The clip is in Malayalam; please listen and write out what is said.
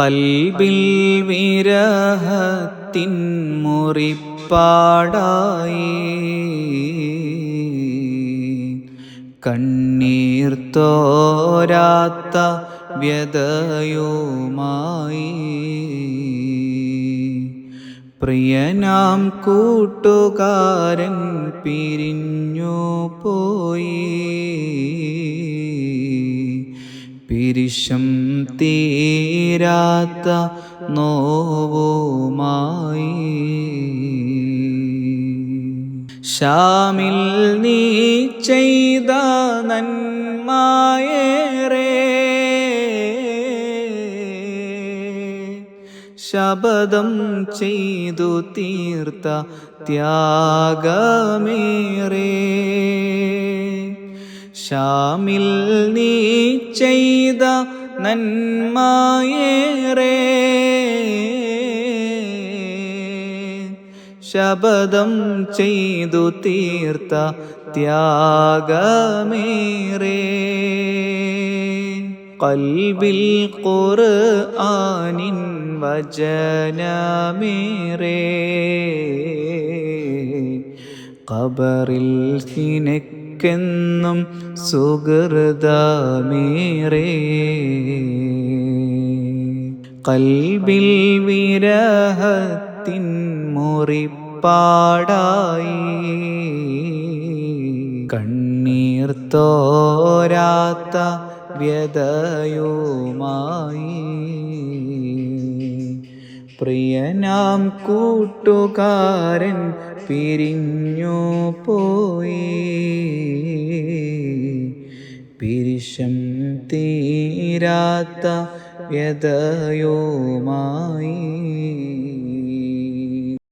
കൽബിൽ വിരഹത്തിൻ മുറിപ്പാടായി. കണ്ണീർ തോരാത്ത വ്യതയുമായി. പ്രിയനാം കൂട്ടുകാരൻ പിരിഞ്ഞു പോയി പിരിശം തീരാത്ത നോവുമായി. ശാമിൽ നീ ചെയ്ത നന്മായേറെ ശബദം ചെയ്തു തീർത്ത ത്യാഗമേറെ. ശാമിൽ നീ ചെയ്ത നന്മായേറെ. ശബദം ചെയ്തു തീർത്ത ത്യാഗമേറെ. കൽബിൽ ആനിൻ വചനമേറെ. ഖബറിൽ നിനക്കെന്നും സുഹൃതമേറെ. കൽബിൽ വിരഹത്തിൻ മുറിപ്പാടായി. കണ്ണീർ തോരാത്ത വ്യതയുമായി. പ്രിയനാം കൂട്ടുകാരൻ പിരിഞ്ഞു പോയി നിമിഷം തീരാത്ത വ്യതയോമായി